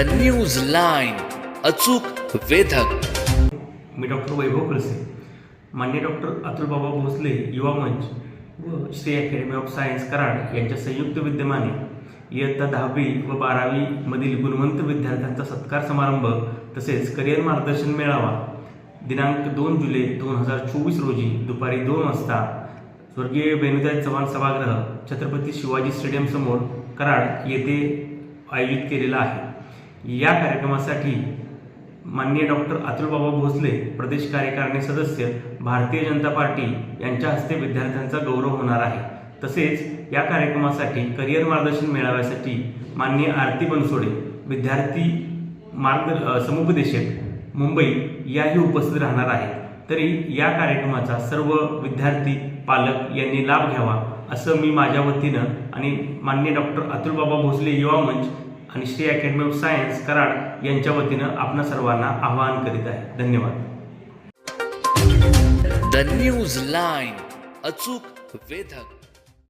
The news line अचूक वेधक. मी doctor वैभव कळसे मान्य doctor Atulbaba Bhosale युवा मंच व Shri academy of science Karad यांच्या संयुक्त विद्यमाने इयत्ता दहावी व बारावीमधील गुणवंत विद्यार्थ्यांचा सत्कार समारंभ तसेच करिअर मार्गदर्शन मेळावा दिनांक दोन जुलै दोन हजार चोवीस रोजी दुपारी दोन वाजता स्वर्गीय बेनुदाय चव्हाण सभागृह छत्रपती शिवाजी स्टेडियम समोर कराड येथे आयोजित केलेला आहे. या कार्यक्रमासाठी माननीय डॉक्टर अतुलबाबा भोसले प्रदेश कार्यकारिणी सदस्य भारतीय जनता पार्टी यांच्या हस्ते विद्यार्थ्यांचा गौरव होणार आहे. तसेच या कार्यक्रमासाठी करिअर मार्गदर्शन मेळाव्यासाठी माननीय आरती बनसोडे विद्यार्थी मार्ग समुपदेशक मुंबई याही उपस्थित राहणार आहेत. तरी या कार्यक्रमाचा सर्व विद्यार्थी पालक यांनी लाभ घ्यावा असं मी माझ्या वतीनं आणि माननीय डॉक्टर अतुलबाबा भोसले युवा मंच आणि Shri academy of science Karad यांच्या वतीनं आपणा सर्वांना आवाहन करीत आहे. धन्यवाद. द न्यूज लाईन अचूक वेधक.